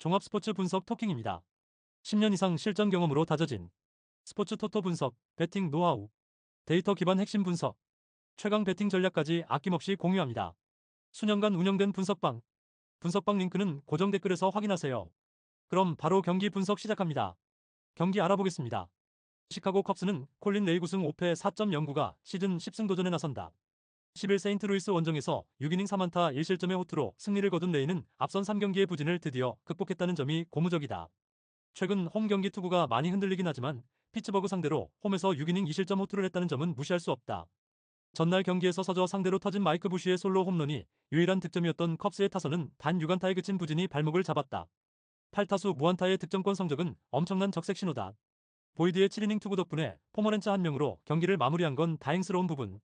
종합 스포츠 분석 토킹입니다. 10년 이상 실전 경험으로 다져진 스포츠 토토 분석, 배팅 노하우, 데이터 기반 핵심 분석, 최강 배팅 전략까지 아낌없이 공유합니다. 수년간 운영된 분석방, 분석방 링크는 고정 댓글에서 확인하세요. 그럼 바로 경기 분석 시작합니다. 경기 알아보겠습니다. 시카고 컵스는 콜린 레이구승 5패 4.09가 시즌 10승 도전에 나선다. 11 세인트루이스 원정에서 6이닝 3안타 1실점의 호투로 승리를 거둔 레이는 앞선 3경기의 부진을 드디어 극복했다는 점이 고무적이다. 최근 홈 경기 투구가 많이 흔들리긴 하지만 피츠버그 상대로 홈에서 6이닝 2실점 호투를 했다는 점은 무시할 수 없다. 전날 경기에서 서저 상대로 터진 마이크 부시의 솔로 홈런이 유일한 득점이었던 컵스의 타선은 단 6안타에 그친 부진이 발목을 잡았다. 8타수 무안타의 득점권 성적은 엄청난 적색 신호다. 보이드의 7이닝 투구 덕분에 포머렌츠 한 명으로 경기를 마무리한 건 다행스러운 부분.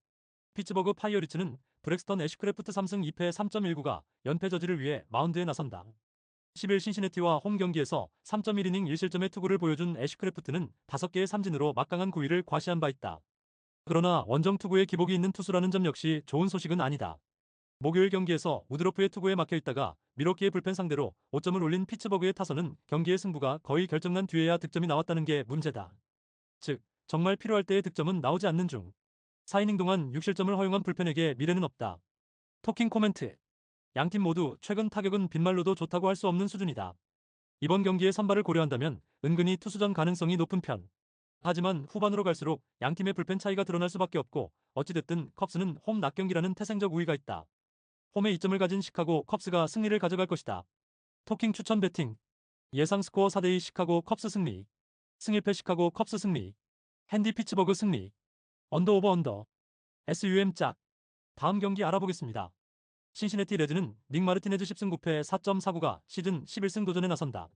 피츠버그 파이어리츠는 브렉스턴 애쉬크래프트 3승 2패 3.19가 연패 저지를 위해 마운드에 나선다. 10일 신시내티와 홈 경기에서 3.1이닝 1실점의 투구를 보여준 애쉬크래프트는 5개의 삼진으로 막강한 9위를 과시한 바 있다. 그러나 원정 투구에 기복이 있는 투수라는 점 역시 좋은 소식은 아니다. 목요일 경기에서 우드로프의 투구에 막혀 있다가 미러키의 불펜 상대로 5점을 올린 피츠버그의 타선은 경기의 승부가 거의 결정난 뒤에야 득점이 나왔다는 게 문제다. 즉, 정말 필요할 때의 득점은 나오지 않는 중. 4이닝 동안 6실점을 허용한 불펜에게 미래는 없다. 토킹 코멘트. 양팀 모두 최근 타격은 빈말로도 좋다고 할 수 없는 수준이다. 이번 경기의 선발을 고려한다면 은근히 투수전 가능성이 높은 편. 하지만 후반으로 갈수록 양팀의 불펜 차이가 드러날 수밖에 없고 어찌됐든 컵스는 홈 낙경기라는 태생적 우위가 있다. 홈에 이점을 가진 시카고 컵스가 승리를 가져갈 것이다. 토킹 추천 배팅. 예상 스코어 4대2 시카고 컵스 승리. 승일패 시카고 컵스 승리. 핸디 피츠버그 승리. 언더 오버 언더. SUM 짝. 다음 경기 알아보겠습니다. 신시내티 레즈는 닉 마르티네즈 10승 9패 4.49가 시즌 11승 도전에 나선다.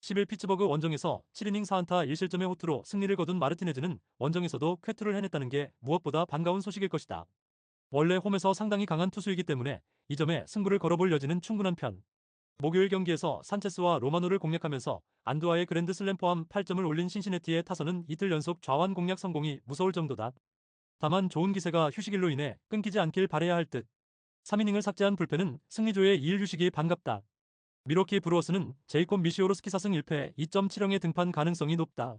11 피츠버그 원정에서 7이닝 4안타 1실점의 호투로 승리를 거둔 마르티네즈는 원정에서도 쾌투를 해냈다는 게 무엇보다 반가운 소식일 것이다. 원래 홈에서 상당히 강한 투수이기 때문에 이 점에 승부를 걸어볼 여지는 충분한 편. 목요일 경기에서 산체스와 로마노를 공략하면서 안두아의 그랜드 슬램 포함 8점을 올린 신시내티의 타선은 이틀 연속 좌완 공략 성공이 무서울 정도다. 다만 좋은 기세가 휴식일로 인해 끊기지 않길 바래야 할 듯. 3이닝을 삭제한 불펜은 승리조의 2일 휴식이 반갑다. 미로키 브루어스는 제이콥 미시오로스키 4승 1패 2.70의 등판 가능성이 높다.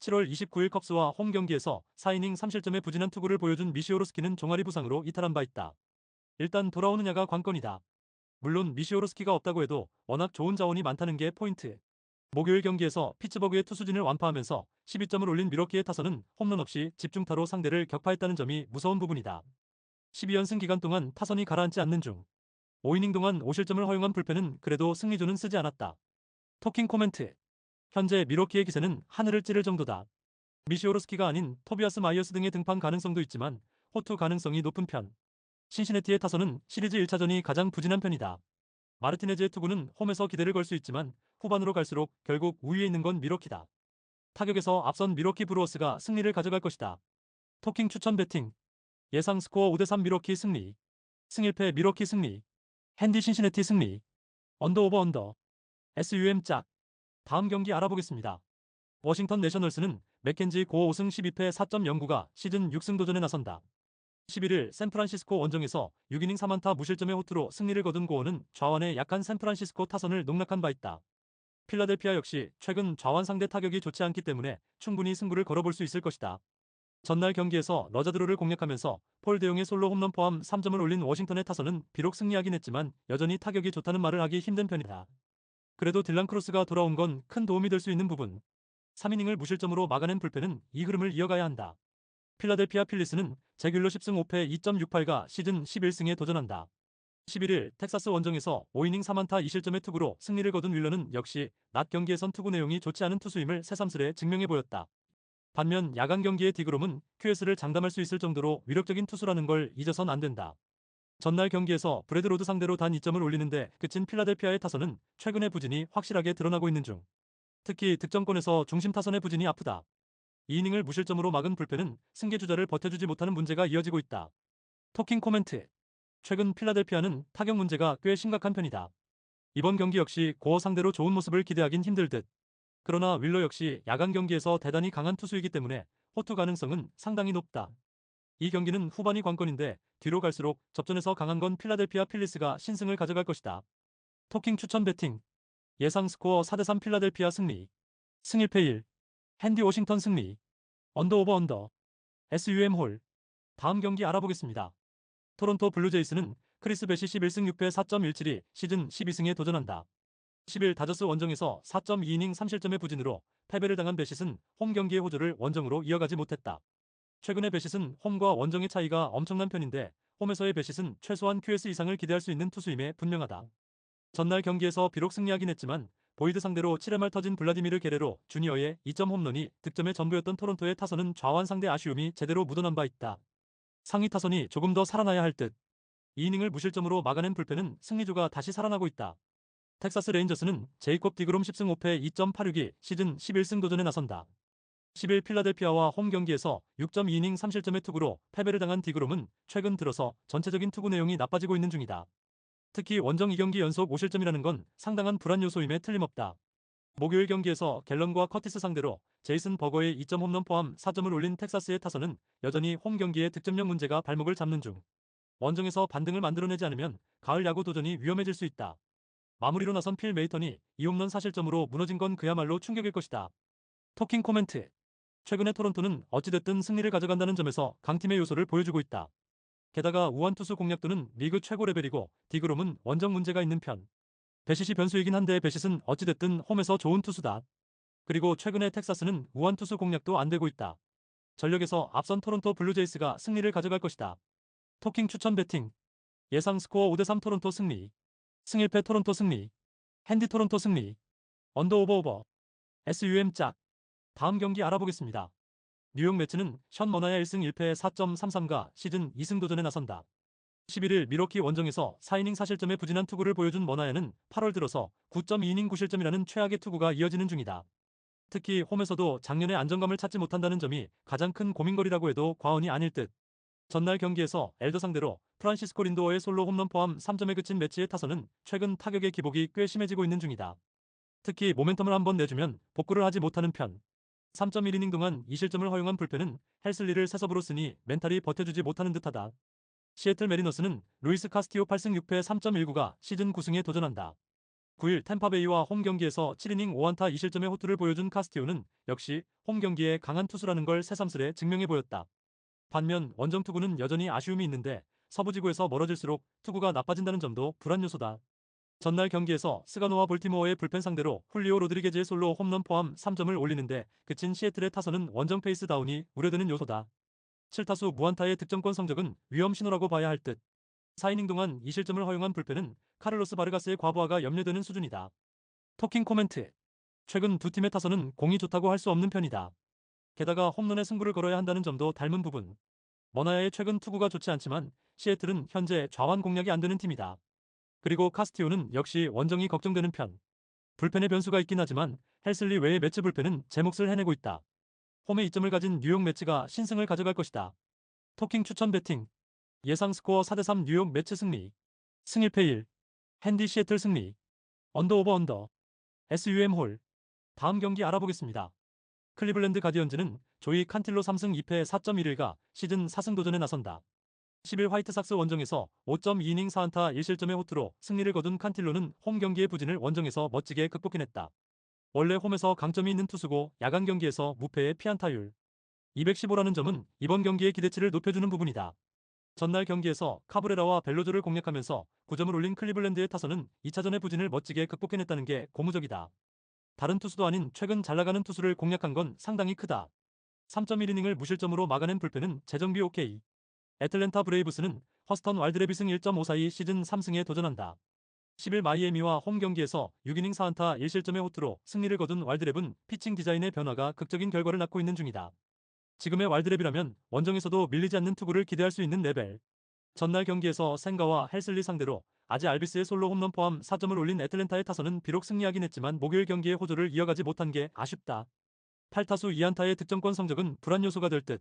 7월 29일 컵스와 홈 경기에서 4이닝 3실점의 부진한 투구를 보여준 미시오로스키는 종아리 부상으로 이탈한 바 있다. 일단 돌아오느냐가 관건이다. 물론 미시오로스키가 없다고 해도 워낙 좋은 자원이 많다는 게 포인트. 목요일 경기에서 피츠버그의 투수진을 완파하면서 12점을 올린 미러키의 타선은 홈런 없이 집중타로 상대를 격파했다는 점이 무서운 부분이다. 12연승 기간 동안 타선이 가라앉지 않는 중 5이닝 동안 5실점을 허용한 불펜은 그래도 승리조는 쓰지 않았다. 토킹 코멘트 현재 미러키의 기세는 하늘을 찌를 정도다. 미시오로스키가 아닌 토비아스 마이어스 등의 등판 가능성도 있지만 호투 가능성이 높은 편. 신시내티의 타선은 시리즈 1차전이 가장 부진한 편이다. 마르티네즈의 투구는 홈에서 기대를 걸 수 있지만 후반으로 갈수록 결국 우위에 있는 건 미러키다. 타격에서 앞선 미러키 브루어스가 승리를 가져갈 것이다. 토킹 추천 배팅 예상 스코어 5대3 미러키 승리 승일패 미러키 승리 핸디 신시내티 승리 언더 오버 언더 SUM 짝 다음 경기 알아보겠습니다. 워싱턴 내셔널스는 맥켄지 고 5승 12패 4.09가 시즌 6승 도전에 나선다. 11일 샌프란시스코 원정에서 6이닝 3안타 무실점의 호투로 승리를 거둔 고원은 좌완의 약한 샌프란시스코 타선을 농락한 바 있다. 필라델피아 역시 최근 좌완 상대 타격이 좋지 않기 때문에 충분히 승부를 걸어볼 수 있을 것이다. 전날 경기에서 러자드로를 공략하면서 폴 대용의 솔로 홈런 포함 3점을 올린 워싱턴의 타선은 비록 승리하긴 했지만 여전히 타격이 좋다는 말을 하기 힘든 편이다. 그래도 딜란 크로스가 돌아온 건 큰 도움이 될 수 있는 부분. 3이닝을 무실점으로 막아낸 불펜은 이 흐름을 이어가야 한다. 필라델피아 필리스는 제귤로 10승 5패 2.68가 시즌 11승에 도전한다. 11일 텍사스 원정에서 5이닝 3안타 2실점의 투구로 승리를 거둔 윌러는 역시 낮 경기에선 투구 내용이 좋지 않은 투수임을 새삼스레 증명해 보였다. 반면 야간 경기의 디그롬은 QS를 장담할 수 있을 정도로 위력적인 투수라는 걸 잊어선 안 된다. 전날 경기에서 브래드 로드 상대로 단 2점을 올리는데 그친 필라델피아의 타선은 최근의 부진이 확실하게 드러나고 있는 중. 특히 득점권에서 중심 타선의 부진이 아프다. 2이닝을 무실점으로 막은 불펜은 승계주자를 버텨주지 못하는 문제가 이어지고 있다. 토킹 코멘트 최근 필라델피아는 타격 문제가 꽤 심각한 편이다. 이번 경기 역시 고어 상대로 좋은 모습을 기대하긴 힘들 듯. 그러나 윌러 역시 야간 경기에서 대단히 강한 투수이기 때문에 호투 가능성은 상당히 높다. 이 경기는 후반이 관건인데 뒤로 갈수록 접전에서 강한 건 필라델피아 필리스가 신승을 가져갈 것이다. 토킹 추천 배팅 예상 스코어 4대3 필라델피아 승리. 승일패 1. 핸디 워싱턴 승리. 언더 오버 언더. SUM 홀. 다음 경기 알아보겠습니다. 토론토 블루제이스는 크리스 베시 11승 6패 4.17이 시즌 12승에 도전한다. 10일 다저스 원정에서 4.2이닝 3실점의 부진으로 패배를 당한 베시은 홈 경기의 호조를 원정으로 이어가지 못했다. 최근에 베시은 홈과 원정의 차이가 엄청난 편인데 홈에서의 베시은 최소한 QS 이상을 기대할 수 있는 투수임에 분명하다. 전날 경기에서 비록 승리하긴 했지만 보이드 상대로 7회 말 터진 블라디미르 게레로 주니어의 2점 홈런이 득점의 전부였던 토론토의 타선은 좌완 상대 아쉬움이 제대로 묻어난 바 있다. 상위 타선이 조금 더 살아나야 할 듯. 2이닝을 무실점으로 막아낸 불펜은 승리조가 다시 살아나고 있다. 텍사스 레인저스는 제이콥 디그롬 10승 5패 2.86이 시즌 11승 도전에 나선다. 10일 필라델피아와 홈 경기에서 6.2이닝 3실점의 투구로 패배를 당한 디그롬은 최근 들어서 전체적인 투구 내용이 나빠지고 있는 중이다. 특히 원정 2경기 연속 5실점이라는 건 상당한 불안 요소임에 틀림없다. 목요일 경기에서 갤런과 커티스 상대로 제이슨 버거의 2점 홈런 포함 4점을 올린 텍사스의 타선은 여전히 홈 경기의 득점력 문제가 발목을 잡는 중. 원정에서 반등을 만들어내지 않으면 가을 야구 도전이 위험해질 수 있다. 마무리로 나선 필 메이턴이 이 홈런 사실점으로 무너진 건 그야말로 충격일 것이다. 토킹 코멘트 최근에 토론토는 어찌됐든 승리를 가져간다는 점에서 강팀의 요소를 보여주고 있다. 게다가 우한 투수 공략도는 리그 최고 레벨이고 디그롬은 원정 문제가 있는 편. 베시시 변수이긴 한데 베시은 어찌됐든 홈에서 좋은 투수다. 그리고 최근에 텍사스는 우한 투수 공략도 안 되고 있다. 전력에서 앞선 토론토 블루제이스가 승리를 가져갈 것이다. 토킹 추천 배팅 예상 스코어 5대3 토론토 승리 승일패 토론토 승리 핸디 토론토 승리 언더 오버 오버 SUM 짝 다음 경기 알아보겠습니다. 뉴욕 매츠는 션 머나의 1승 1패 4.33가 시즌 2승 도전에 나선다. 11일 미러키 원정에서 4이닝 사실점의 부진한 투구를 보여준 머나야는 8월 들어서 9.2이닝 9실점이라는 최악의 투구가 이어지는 중이다. 특히 홈에서도 작년의 안정감을 찾지 못한다는 점이 가장 큰 고민거리라고 해도 과언이 아닐 듯. 전날 경기에서 엘더 상대로 프란시스코 린도어의 솔로 홈런 포함 3점에 그친 매치의 타선은 최근 타격의 기복이 꽤 심해지고 있는 중이다. 특히 모멘텀을 한번 내주면 복구를 하지 못하는 편. 3.1이닝 동안 2실점을 허용한 불펜은 헬슬리를 세섭으로 쓰니 멘탈이 버텨주지 못하는 듯하다. 시애틀 메리너스는 루이스 카스티오 8승 6패 3.19가 시즌 9승에 도전한다. 9일 템파베이와 홈 경기에서 7이닝 5안타 2실점의 호투를 보여준 카스티오는 역시 홈 경기에 강한 투수라는 걸 새삼스레 증명해 보였다. 반면 원정 투구는 여전히 아쉬움이 있는데 서부지구에서 멀어질수록 투구가 나빠진다는 점도 불안 요소다. 전날 경기에서 스가노와 볼티모어의 불펜 상대로 훌리오 로드리게즈의 솔로 홈런 포함 3점을 올리는데 그친 시애틀의 타선은 원정 페이스 다운이 우려되는 요소다. 7타수 무안타의 득점권 성적은 위험 신호라고 봐야 할 듯. 4이닝 동안 2실점을 허용한 불펜은 카를로스 바르가스의 과부하가 염려되는 수준이다. 토킹 코멘트. 최근 두 팀의 타선은 공이 좋다고 할 수 없는 편이다. 게다가 홈런에 승부를 걸어야 한다는 점도 닮은 부분. 머나야의 최근 투구가 좋지 않지만 시애틀은 현재 좌완 공략이 안 되는 팀이다. 그리고 카스티오는 역시 원정이 걱정되는 편. 불펜의 변수가 있긴 하지만 헬슬리 외의 매치 불펜은 제 몫을 해내고 있다. 홈에 이점을 가진 뉴욕 매치가 신승을 가져갈 것이다. 토킹 추천 배팅. 예상 스코어 4대3 뉴욕 매치 승리. 승일패 1. 핸디 시애틀 승리. 언더 오버 언더. SUM 홀. 다음 경기 알아보겠습니다. 클리블랜드 가디언즈는 조이 칸틸로 3승 2패 4.11가 시즌 4승 도전에 나선다. 10일 화이트삭스 원정에서 5.2이닝 4안타 1실점의 호투로 승리를 거둔 칸틸로는 홈 경기의 부진을 원정에서 멋지게 극복해냈다. 원래 홈에서 강점이 있는 투수고 야간 경기에서 무패의 피안타율 215라는 점은 이번 경기의 기대치를 높여주는 부분이다. 전날 경기에서 카브레라와 벨로조를 공략하면서 9점을 올린 클리블랜드의 타선은 2차전의 부진을 멋지게 극복해냈다는 게 고무적이다. 다른 투수도 아닌 최근 잘나가는 투수를 공략한 건 상당히 크다. 3.1이닝을 무실점으로 막아낸 불펜은 재정비 오케이. 애틀랜타 브레이브스는 허스턴 와일드레비승 1.54이 시즌 3승에 도전한다. 10일 마이애미와 홈 경기에서 6이닝 4안타 1실점의 호투로 승리를 거둔 왈드랩은 피칭 디자인의 변화가 극적인 결과를 낳고 있는 중이다. 지금의 왈드랩이라면 원정에서도 밀리지 않는 투구를 기대할 수 있는 레벨. 전날 경기에서 생가와 헬슬리 상대로 아지 알비스의 솔로 홈런 포함 4점을 올린 애틀랜타의 타선은 비록 승리하긴 했지만 목요일 경기의 호조를 이어가지 못한 게 아쉽다. 8타수 2안타의 득점권 성적은 불안 요소가 될 듯.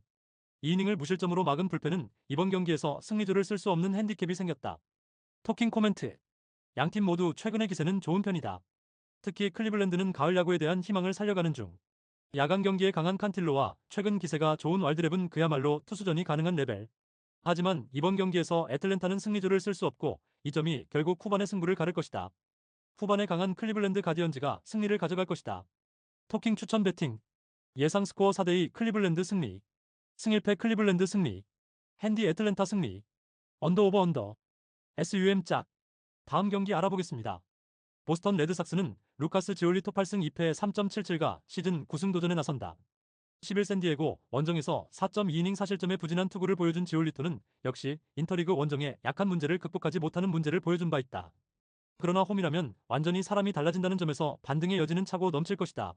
2이닝을 무실점으로 막은 불펜은 이번 경기에서 승리조를 쓸 수 없는 핸디캡이 생겼다. 토킹 코멘트. 양팀 모두 최근의 기세는 좋은 편이다. 특히 클리블랜드는 가을 야구에 대한 희망을 살려가는 중. 야간 경기에 강한 칸틸로와 최근 기세가 좋은 왈드랩은 그야말로 투수전이 가능한 레벨. 하지만 이번 경기에서 애틀랜타는 승리조를 쓸 수 없고 이 점이 결국 후반의 승부를 가를 것이다. 후반에 강한 클리블랜드 가디언즈가 승리를 가져갈 것이다. 토킹 추천 배팅 예상 스코어 4대2 클리블랜드 승리 승일패 클리블랜드 승리 핸디 애틀랜타 승리 언더 오버 언더 SUM 짝 다음 경기 알아보겠습니다. 보스턴 레드삭스는 루카스 지올리토 8승 2패 3.77가 시즌 9승 도전에 나선다. 11 샌디에고 원정에서 4.2이닝 사실점의 부진한 투구를 보여준 지올리토는 역시 인터리그 원정의 약한 문제를 극복하지 못하는 문제를 보여준 바 있다. 그러나 홈이라면 완전히 사람이 달라진다는 점에서 반등의 여지는 차고 넘칠 것이다.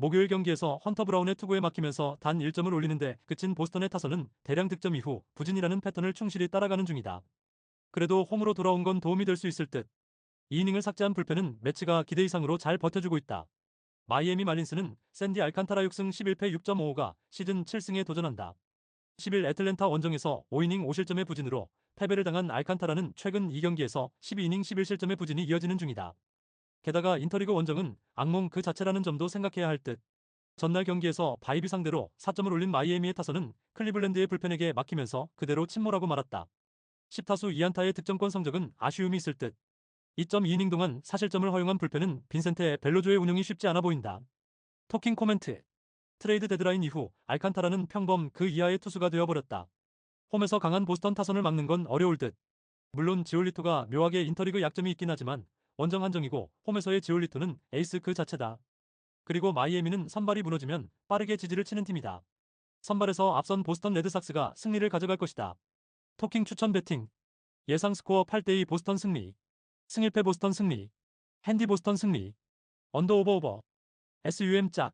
목요일 경기에서 헌터 브라운의 투구에 막히면서 단 1점을 올리는데 그친 보스턴의 타선은 대량 득점 이후 부진이라는 패턴을 충실히 따라가는 중이다. 그래도 홈으로 돌아온 건 도움이 될 수 있을 듯. 2이닝을 삭제한 불펜은 매치가 기대 이상으로 잘 버텨주고 있다. 마이애미 말린스는 샌디 알칸타라 6승 11패 6.55가 시즌 7승에 도전한다. 10일 애틀랜타 원정에서 5이닝 5실점의 부진으로 패배를 당한 알칸타라는 최근 2경기에서 12이닝 11실점의 부진이 이어지는 중이다. 게다가 인터리그 원정은 악몽 그 자체라는 점도 생각해야 할 듯. 전날 경기에서 바이비 상대로 4점을 올린 마이애미의 타선은 클리블랜드의 불펜에게 막히면서 그대로 침몰하고 말았다. 10타수 2안타의 득점권 성적은 아쉬움이 있을 듯. 2.2이닝 동안 사실점을 허용한 불펜은 빈센테의 벨로조의 운영이 쉽지 않아 보인다. 토킹 코멘트. 트레이드 데드라인 이후 알칸타라는 평범 그 이하의 투수가 되어버렸다. 홈에서 강한 보스턴 타선을 막는 건 어려울 듯. 물론 지올리토가 묘하게 인터리그 약점이 있긴 하지만 원정 한정이고 홈에서의 지올리토는 에이스 그 자체다. 그리고 마이애미는 선발이 무너지면 빠르게 지지를 치는 팀이다. 선발에서 앞선 보스턴 레드삭스가 승리를 가져갈 것이다. 토킹 추천 배팅. 예상 스코어 8대2 보스턴 승리. 승일패 보스턴 승리. 핸디 보스턴 승리. 언더 오버 오버. SUM 짝.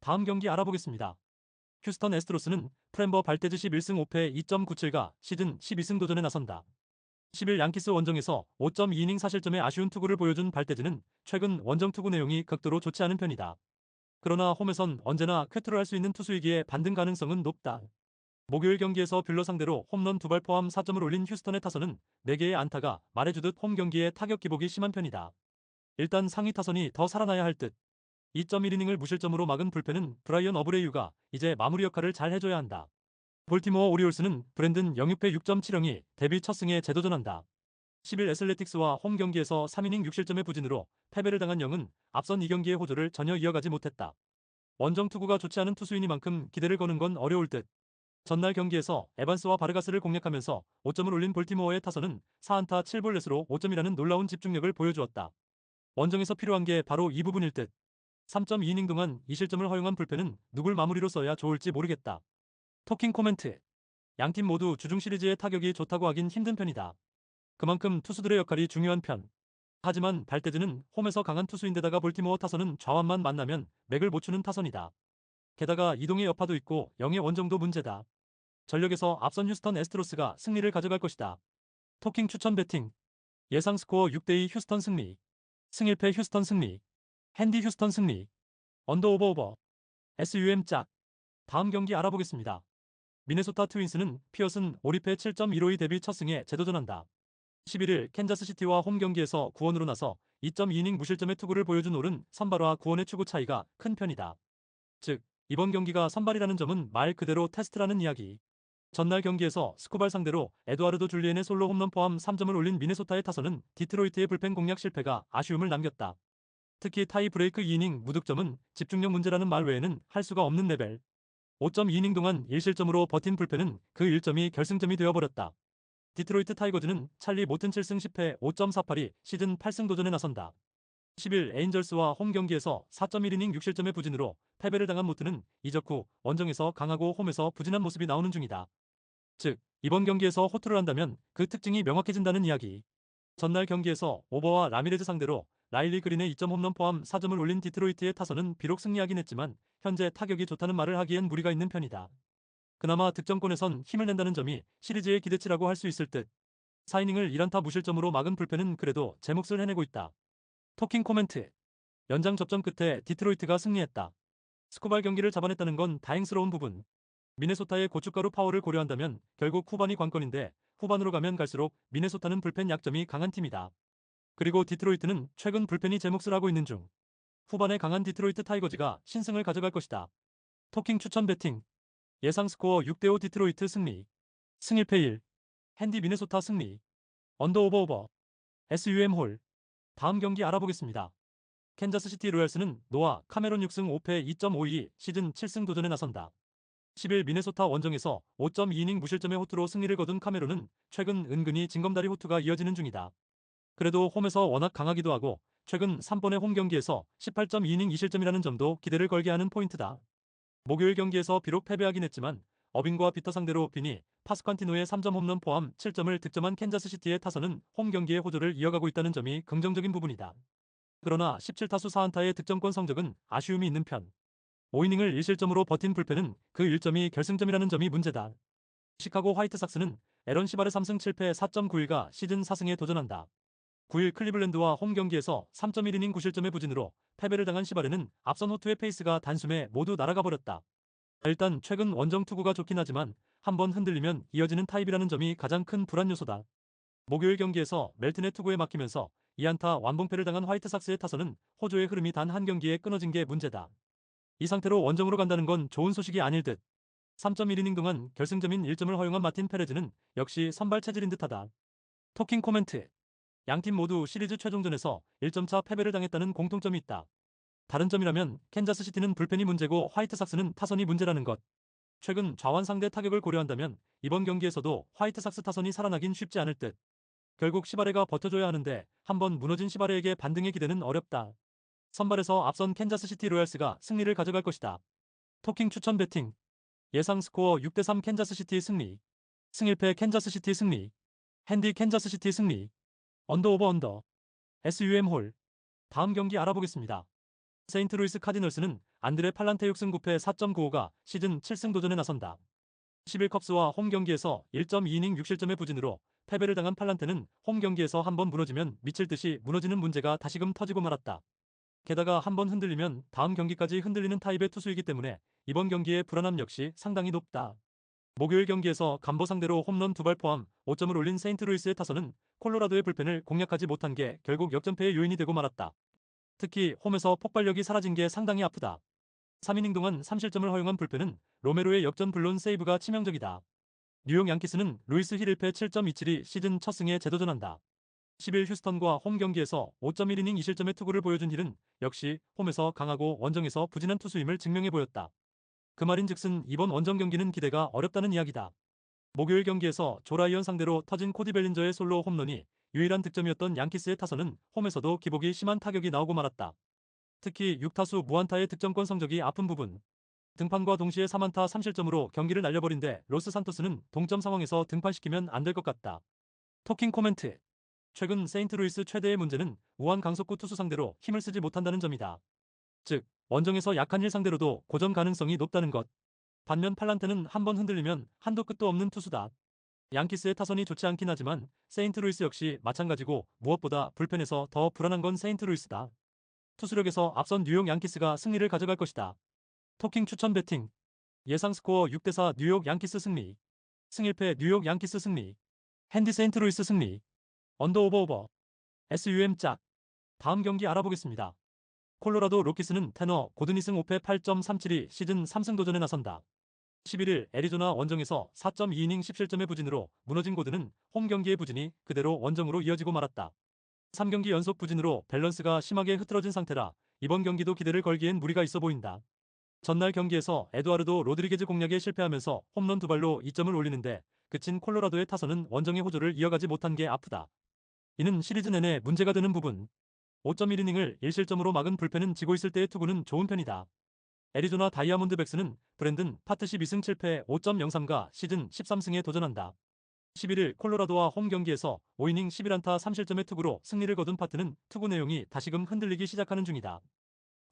다음 경기 알아보겠습니다. 휴스턴 에스트로스는 프렘버 발테즈 11승 5패 2.97가 시즌 12승 도전에 나선다. 10일 양키스 원정에서 5.2이닝 사실점의 아쉬운 투구를 보여준 발테즈는 최근 원정 투구 내용이 극도로 좋지 않은 편이다. 그러나 홈에선 언제나 쾌투를 할 수 있는 투수이기에 반등 가능성은 높다. 목요일 경기에서 뷰러 상대로 홈런 두 발 포함 4점을 올린 휴스턴의 타선은 4개의 안타가 말해주듯 홈 경기에 타격 기복이 심한 편이다. 일단 상위 타선이 더 살아나야 할 듯. 2.1이닝을 무실점으로 막은 불펜은 브라이언 어브레이유가 이제 마무리 역할을 잘 해줘야 한다. 볼티모어 오리올스는 브랜든 영육패 6.70이 데뷔 첫 승에 재도전한다. 10일 애슬레틱스와 홈 경기에서 3이닝 6실점의 부진으로 패배를 당한 영은 앞선 2경기의 호조를 전혀 이어가지 못했다. 원정 투구가 좋지 않은 투수이니만큼 기대를 거는 건 어려울 듯. 전날 경기에서 에반스와 바르가스를 공략하면서 5점을 올린 볼티모어의 타선은 4안타 7볼넷으로 5점이라는 놀라운 집중력을 보여주었다. 원정에서 필요한 게 바로 이 부분일 듯. 3.2이닝 동안 2실점을 허용한 불펜은 누굴 마무리로 써야 좋을지 모르겠다. 토킹 코멘트. 양팀 모두 주중 시리즈의 타격이 좋다고 하긴 힘든 편이다. 그만큼 투수들의 역할이 중요한 편. 하지만 발대즈는 홈에서 강한 투수인데다가 볼티모어 타선은 좌완만 만나면 맥을 못 추는 타선이다. 게다가 이동의 여파도 있고 영의 원정도 문제다. 전력에서 앞선 휴스턴 에스트로스가 승리를 가져갈 것이다. 토킹 추천 배팅. 예상 스코어 6대2 휴스턴 승리. 승일패 휴스턴 승리. 핸디 휴스턴 승리. 언더 오버 오버. SUM 짝. 다음 경기 알아보겠습니다. 미네소타 트윈스는 피어슨 5리패 7.152 데뷔 첫 승에 재도전한다. 11일 캔자스시티와 홈 경기에서 구원으로 나서 2.2이닝 무실점의 투구를 보여준 올은 선발과 구원의 추구 차이가 큰 편이다. 즉, 이번 경기가 선발이라는 점은 말 그대로 테스트라는 이야기. 전날 경기에서 스코발 상대로 에드와르도 줄리엔의 솔로 홈런 포함 3점을 올린 미네소타의 타선은 디트로이트의 불펜 공략 실패가 아쉬움을 남겼다. 특히 타이 브레이크 2이닝 무득점은 집중력 문제라는 말 외에는 할 수가 없는 레벨. 5.2이닝 동안 1실점으로 버틴 불펜은 그 1점이 결승점이 되어버렸다. 디트로이트 타이거즈는 찰리 모튼 7승 10패 5.48이 시즌 8승 도전에 나선다. 10일 에인절스와 홈 경기에서 4.1이닝 6실점의 부진으로 패배를 당한 모트는 이적 후 원정에서 강하고 홈에서 부진한 모습이 나오는 중이다. 즉, 이번 경기에서 호투를 한다면 그 특징이 명확해진다는 이야기. 전날 경기에서 오버와 라미레즈 상대로 라일리 그린의 2점 홈런 포함 4점을 올린 디트로이트의 타선은 비록 승리하긴 했지만 현재 타격이 좋다는 말을 하기엔 무리가 있는 편이다. 그나마 득점권에선 힘을 낸다는 점이 시리즈의 기대치라고 할 수 있을 듯. 4이닝을 1안타 무실점으로 막은 불펜은 그래도 제 몫을 해내고 있다. 토킹 코멘트. 연장 접전 끝에 디트로이트가 승리했다. 스코발 경기를 잡아냈다는 건 다행스러운 부분. 미네소타의 고춧가루 파워를 고려한다면 결국 후반이 관건인데 후반으로 가면 갈수록 미네소타는 불펜 약점이 강한 팀이다. 그리고 디트로이트는 최근 불펜이 제 몫을 하고 있는 중. 후반에 강한 디트로이트 타이거즈가 신승을 가져갈 것이다. 토킹 추천 배팅. 예상 스코어 6대5 디트로이트 승리. 승일패 1. 핸디 미네소타 승리. 언더 오버 오버. SUM 홀. 다음 경기 알아보겠습니다. 캔자스시티 로얄스는 노아 카메론 6승 5패 2.52 시즌 7승 도전에 나선다. 10일 미네소타 원정에서 5.2이닝 무실점의 호투로 승리를 거둔 카메론은 최근 은근히 징검다리 호투가 이어지는 중이다. 그래도 홈에서 워낙 강하기도 하고 최근 3번의 홈 경기에서 18.2이닝 2실점이라는 점도 기대를 걸게 하는 포인트다. 목요일 경기에서 비록 패배하긴 했지만 어빙과 비터 상대로 비니, 파스칸티노의 3점 홈런 포함 7점을 득점한 캔자스시티의 타선은 홈 경기의 호조를 이어가고 있다는 점이 긍정적인 부분이다. 그러나 17타수 4안타의 득점권 성적은 아쉬움이 있는 편. 5이닝을 1실점으로 버틴 불펜은 그 1점이 결승점이라는 점이 문제다. 시카고 화이트삭스는 에런 시발의 3승 7패 4.91가 시즌 4승에 도전한다. 9일 클리블랜드와 홈 경기에서 3.1이닝 9실점의 부진으로 패배를 당한 시바레는 앞선 호투의 페이스가 단숨에 모두 날아가 버렸다. 일단 최근 원정 투구가 좋긴 하지만 한번 흔들리면 이어지는 타입이라는 점이 가장 큰 불안 요소다. 목요일 경기에서 멜튼의 투구에 막히면서 2안타 완봉패를 당한 화이트삭스의 타선은 호조의 흐름이 단 한 경기에 끊어진 게 문제다. 이 상태로 원정으로 간다는 건 좋은 소식이 아닐 듯. 3.1이닝 동안 결승점인 1점을 허용한 마틴 페레즈는 역시 선발 체질인 듯하다. 토킹 코멘트. 양팀 모두 시리즈 최종전에서 1점차 패배를 당했다는 공통점이 있다. 다른 점이라면 캔자스시티는 불펜이 문제고 화이트삭스는 타선이 문제라는 것. 최근 좌완 상대 타격을 고려한다면 이번 경기에서도 화이트삭스 타선이 살아나긴 쉽지 않을 듯. 결국 시바레가 버텨줘야 하는데 한번 무너진 시바레에게 반등의 기대는 어렵다. 선발에서 앞선 캔자스시티 로얄스가 승리를 가져갈 것이다. 토킹 추천 배팅. 예상 스코어 6대3 캔자스시티 승리. 승일패 캔자스시티 승리. 핸디 캔자스시티 승리. 언더 오버 언더. SUM 홀. 다음 경기 알아보겠습니다. 세인트루이스 카디널스는 안드레 팔란테 6승 9패 4.95가 시즌 7승 도전에 나선다. 11 컵스와 홈 경기에서 1.2이닝 6실점의 부진으로 패배를 당한 팔란테는 홈 경기에서 한번 무너지면 미칠 듯이 무너지는 문제가 다시금 터지고 말았다. 게다가 한번 흔들리면 다음 경기까지 흔들리는 타입의 투수이기 때문에 이번 경기의 불안함 역시 상당히 높다. 목요일 경기에서 간보 상대로 홈런 두 발 포함 5점을 올린 세인트루이스의 타선은 콜로라도의 불펜을 공략하지 못한 게 결국 역전패의 요인이 되고 말았다. 특히 홈에서 폭발력이 사라진 게 상당히 아프다. 3이닝 동안 3실점을 허용한 불펜은 로메로의 역전 불론 세이브가 치명적이다. 뉴욕 양키스는 루이스 힐 1패 7.27이 시즌 첫 승에 재도전한다. 10일 휴스턴과 홈 경기에서 5.1이닝 2실점의 투구를 보여준 힐은 역시 홈에서 강하고 원정에서 부진한 투수임을 증명해 보였다. 그 말인즉슨 이번 원정 경기는 기대가 어렵다는 이야기다. 목요일 경기에서 조라이언 상대로 터진 코디 벨린저의 솔로 홈런이 유일한 득점이었던 양키스의 타선은 홈에서도 기복이 심한 타격이 나오고 말았다. 특히 6타수 무안타의 득점권 성적이 아픈 부분. 등판과 동시에 3안타 3실점으로 경기를 날려버린 데 로스 산토스는 동점 상황에서 등판시키면 안 될 것 같다. 토킹 코멘트. 최근 세인트루이스 최대의 문제는 우한 강속구 투수 상대로 힘을 쓰지 못한다는 점이다. 즉, 원정에서 약한 일 상대로도 고전 가능성이 높다는 것. 반면 팔란테는 한 번 흔들리면 한도 끝도 없는 투수다. 양키스의 타선이 좋지 않긴 하지만 세인트루이스 역시 마찬가지고 무엇보다 불펜에서 더 불안한 건 세인트루이스다. 투수력에서 앞선 뉴욕 양키스가 승리를 가져갈 것이다. 토킹 추천 배팅. 예상 스코어 6대4 뉴욕 양키스 승리. 승일패 뉴욕 양키스 승리. 핸디 세인트루이스 승리. 언더 오버 오버. SUM 짝. 다음 경기 알아보겠습니다. 콜로라도 로키스는 테너 고드니승 5패 8.37이 시즌 3승 도전에 나선다. 11일 애리조나 원정에서 4.2이닝 17점의 부진으로 무너진 고드는 홈 경기의 부진이 그대로 원정으로 이어지고 말았다. 3경기 연속 부진으로 밸런스가 심하게 흐트러진 상태라 이번 경기도 기대를 걸기엔 무리가 있어 보인다. 전날 경기에서 에드와르도 로드리게즈 공략에 실패하면서 홈런 두 발로 2점을 올리는데 그친 콜로라도의 타선은 원정의 호조를 이어가지 못한 게 아프다. 이는 시리즈 내내 문제가 되는 부분. 5.1이닝을 1실점으로 막은 불펜은 지고 있을 때의 투구는 좋은 편이다. 애리조나 다이아몬드 백스는 브랜든 파트시 2승 7패 5.03가 시즌 13승에 도전한다. 11일 콜로라도와 홈 경기에서 5이닝 11안타 3실점의 투구로 승리를 거둔 파트는 투구 내용이 다시금 흔들리기 시작하는 중이다.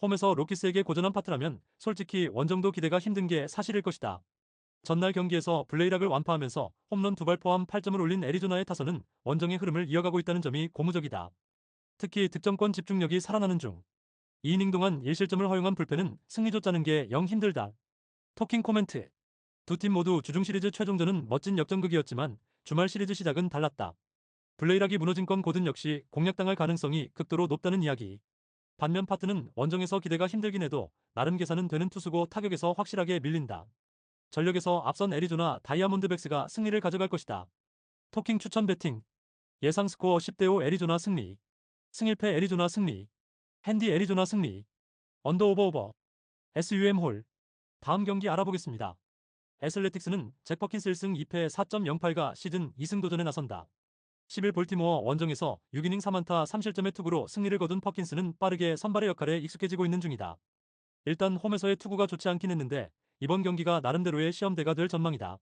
홈에서 로키스에게 고전한 파트라면 솔직히 원정도 기대가 힘든 게 사실일 것이다. 전날 경기에서 블레이락을 완파하면서 홈런 두 발 포함 8점을 올린 애리조나의 타선은 원정의 흐름을 이어가고 있다는 점이 고무적이다. 특히 득점권 집중력이 살아나는 중 2이닝 동안 1실점을 허용한 불펜은 승리조 짜는 게 영 힘들다. 토킹 코멘트 두 팀 모두 주중 시리즈 최종전은 멋진 역전극이었지만 주말 시리즈 시작은 달랐다. 블레이락이 무너진 건 고든 역시 공략당할 가능성이 극도로 높다는 이야기. 반면 파트는 원정에서 기대가 힘들긴 해도 나름 계산은 되는 투수고 타격에서 확실하게 밀린다. 전력에서 앞선 애리조나 다이아몬드백스가 승리를 가져갈 것이다. 토킹 추천 배팅. 예상 스코어 10대5 애리조나 승리. 승일패 애리조나 승리. 핸디 애리조나 승리. 언더 오버 오버. SUM 홀. 다음 경기 알아보겠습니다. 애슬레틱스는 잭 퍼킨스 1승 2패 4.08가 시즌 2승 도전에 나선다. 10일 볼티모어 원정에서 6이닝 3안타 3실점의 투구로 승리를 거둔 퍼킨스는 빠르게 선발의 역할에 익숙해지고 있는 중이다. 일단 홈에서의 투구가 좋지 않긴 했는데 이번 경기가 나름대로의 시험대가 될 전망이다.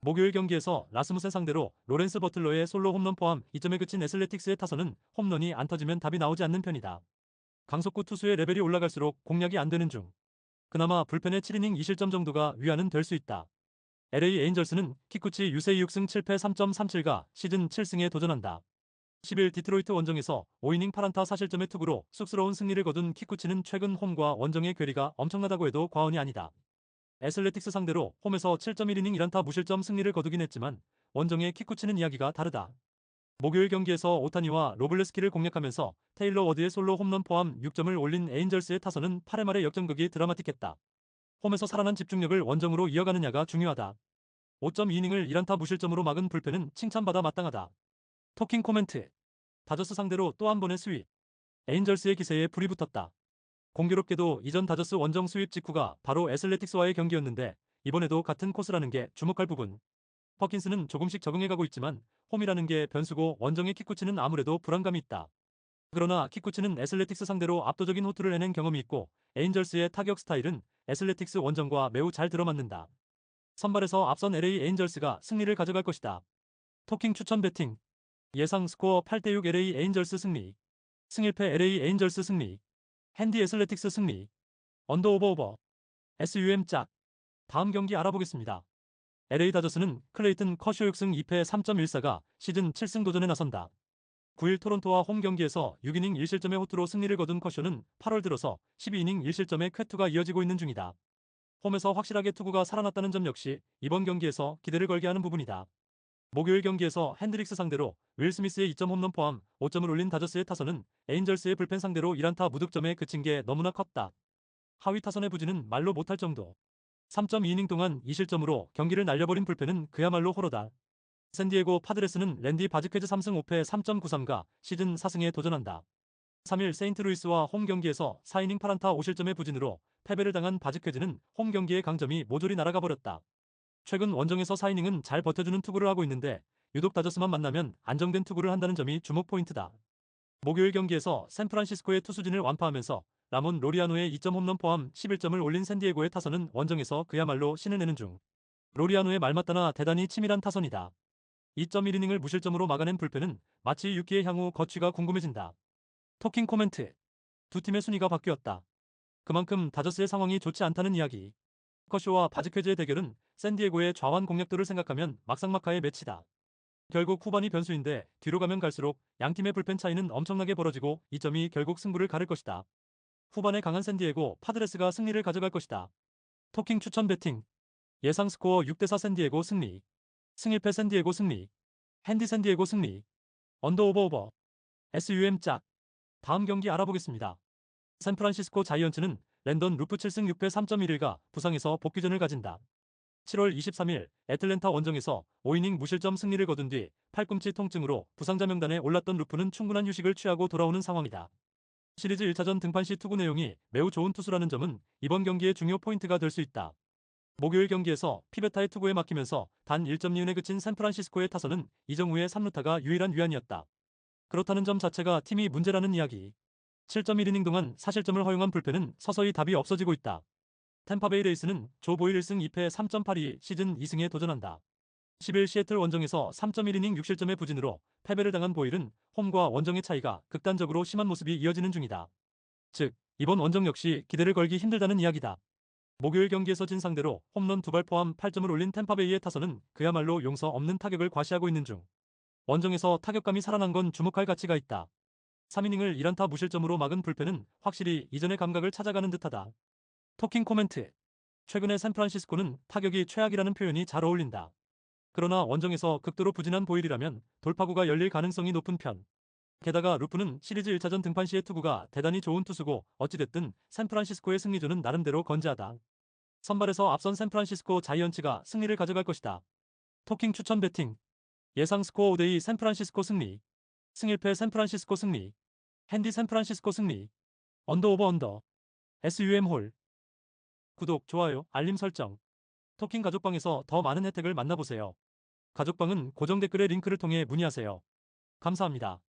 목요일 경기에서 라스무센 상대로 로렌스 버틀러의 솔로 홈런 포함 2점에 그친 애슬레틱스의 타선은 홈런이 안 터지면 답이 나오지 않는 편이다. 강속구 투수의 레벨이 올라갈수록 공략이 안 되는 중. 그나마 불펜의 7이닝 2실점 정도가 위안은 될 수 있다. LA 에인절스는 키쿠치 유세이 6승 7패 3.37가 시즌 7승에 도전한다. 10일 디트로이트 원정에서 5이닝 8안타 4실점의 투구로 쑥스러운 승리를 거둔 키쿠치는 최근 홈과 원정의 괴리가 엄청나다고 해도 과언이 아니다. 애슬레틱스 상대로 홈에서 7.1이닝 1안타 무실점 승리를 거두긴 했지만 원정의 키쿠치는 이야기가 다르다. 목요일 경기에서 오타니와 로블레스키를 공략하면서 테일러 워드의 솔로 홈런 포함 6점을 올린 에인절스의 타선은 8회 말의 역전극이 드라마틱했다. 홈에서 살아난 집중력을 원정으로 이어가느냐가 중요하다. 5.2이닝을 1안타 무실점으로 막은 불펜은 칭찬받아 마땅하다. 토킹 코멘트. 다저스 상대로 또 한 번의 스윕. 에인절스의 기세에 불이 붙었다. 공교롭게도 이전 다저스 원정 스윕 직후가 바로 애슬레틱스와의 경기였는데 이번에도 같은 코스라는 게 주목할 부분. 퍼킨스는 조금씩 적응해가고 있지만 홈이라는 게 변수고 원정의 키쿠치는 아무래도 불안감이 있다. 그러나 키쿠치는 애슬레틱스 상대로 압도적인 호투를 해낸 경험이 있고 에인절스의 타격 스타일은 애슬레틱스 원정과 매우 잘 들어맞는다. 선발에서 앞선 LA 에인절스가 승리를 가져갈 것이다. 토킹 추천 배팅 예상 스코어 8대6 LA 에인절스 승리 승일패 LA 에인절스 승리 핸디 애슬레틱스 승리 언더 오버 오버 SUM 짝 다음 경기 알아보겠습니다. LA 다저스는 클레이튼 커쇼 6승 2패 3.14가 시즌 7승 도전에 나선다. 9일 토론토와 홈 경기에서 6이닝 1실점의 호투로 승리를 거둔 커쇼는 8월 들어서 12이닝 1실점의 쾌투가 이어지고 있는 중이다. 홈에서 확실하게 투구가 살아났다는 점 역시 이번 경기에서 기대를 걸게 하는 부분이다. 목요일 경기에서 핸드릭스 상대로 윌 스미스의 2점 홈런 포함 5점을 올린 다저스의 타선은 에인절스의 불펜 상대로 1안타 무득점에 그친 게 너무나 컸다. 하위 타선의 부진은 말로 못할 정도. 3.2이닝 동안 2실점으로 경기를 날려버린 불펜은 그야말로 호러다. 샌디에고 파드레스는 랜디 바즈퀘즈 3승 5패 3.93가 시즌 4승에 도전한다. 3일 세인트루이스와 홈 경기에서 4이닝 8안타 5실점의 부진으로 패배를 당한 바즈퀘즈는 홈 경기의 강점이 모조리 날아가 버렸다. 최근 원정에서 4이닝은 잘 버텨주는 투구를 하고 있는데 유독 다저스만 만나면 안정된 투구를 한다는 점이 주목 포인트다. 목요일 경기에서 샌프란시스코의 투수진을 완파하면서 라몬 로리아노의 2점 홈런 포함 11점을 올린 샌디에고의 타선은 원정에서 그야말로 신을 내는 중. 로리아노의 말맞다나 대단히 치밀한 타선이다. 2.1이닝을 무실점으로 막아낸 불펜은 마치 6기의 향후 거취가 궁금해진다. 토킹 코멘트. 두 팀의 순위가 바뀌었다. 그만큼 다저스의 상황이 좋지 않다는 이야기. 커쇼와 바즈퀘즈의 대결은 샌디에고의 좌완 공략도를 생각하면 막상막하의 매치다. 결국 후반이 변수인데 뒤로 가면 갈수록 양팀의 불펜 차이는 엄청나게 벌어지고 이 점이 결국 승부를 가를 것이다. 후반에 강한 샌디에고 파드레스가 승리를 가져갈 것이다. 토킹 추천 배팅. 예상 스코어 6대4 샌디에고 승리. 승일패 샌디에고 승리. 핸디 샌디에고 승리. 언더 오버 오버. SUM 짝. 다음 경기 알아보겠습니다. 샌프란시스코 자이언츠는 랜던 루프 7승 6패 3.11가 부상에서 복귀전을 가진다. 7월 23일 애틀랜타 원정에서 5이닝 무실점 승리를 거둔 뒤 팔꿈치 통증으로 부상자 명단에 올랐던 루프는 충분한 휴식을 취하고 돌아오는 상황이다. 시리즈 1차전 등판 시 투구 내용이 매우 좋은 투수라는 점은 이번 경기의 중요 포인트가 될 수 있다. 목요일 경기에서 피베타의 투구에 막히면서 단 1.2운에 그친 샌프란시스코의 타선은 이정우의 3루타가 유일한 위안이었다. 그렇다는 점 자체가 팀이 문제라는 이야기. 7.1이닝 동안 사실점을 허용한 불펜은 서서히 답이 없어지고 있다. 템파베이 레이스는 조 보일 1승 2패 3.82 시즌 2승에 도전한다. 10일 시애틀 원정에서 3.1이닝 6실점의 부진으로 패배를 당한 보일은 홈과 원정의 차이가 극단적으로 심한 모습이 이어지는 중이다. 즉, 이번 원정 역시 기대를 걸기 힘들다는 이야기다. 목요일 경기에서 진 상대로 홈런 두 발 포함 8점을 올린 템파베이의 타선은 그야말로 용서 없는 타격을 과시하고 있는 중. 원정에서 타격감이 살아난 건 주목할 가치가 있다. 3이닝을 1안타 무실점으로 막은 불펜은 확실히 이전의 감각을 찾아가는 듯하다. 토킹 코멘트. 최근에 샌프란시스코는 타격이 최악이라는 표현이 잘 어울린다. 그러나 원정에서 극도로 부진한 보일이라면 돌파구가 열릴 가능성이 높은 편. 게다가 루프는 시리즈 1차전 등판 시의 투구가 대단히 좋은 투수고 어찌됐든 샌프란시스코의 승리조는 나름대로 건재하다. 선발에서 앞선 샌프란시스코 자이언츠가 승리를 가져갈 것이다. 토킹 추천 배팅. 예상 스코어 5대2 샌프란시스코 승리. 승일패 샌프란시스코 승리. 핸디 샌프란시스코 승리. 언더 오버 언더. SUM 홀. 구독, 좋아요, 알림 설정. 토킹 가족방에서 더 많은 혜택을 만나보세요. 가족방은 고정 댓글의 링크를 통해 문의하세요. 감사합니다.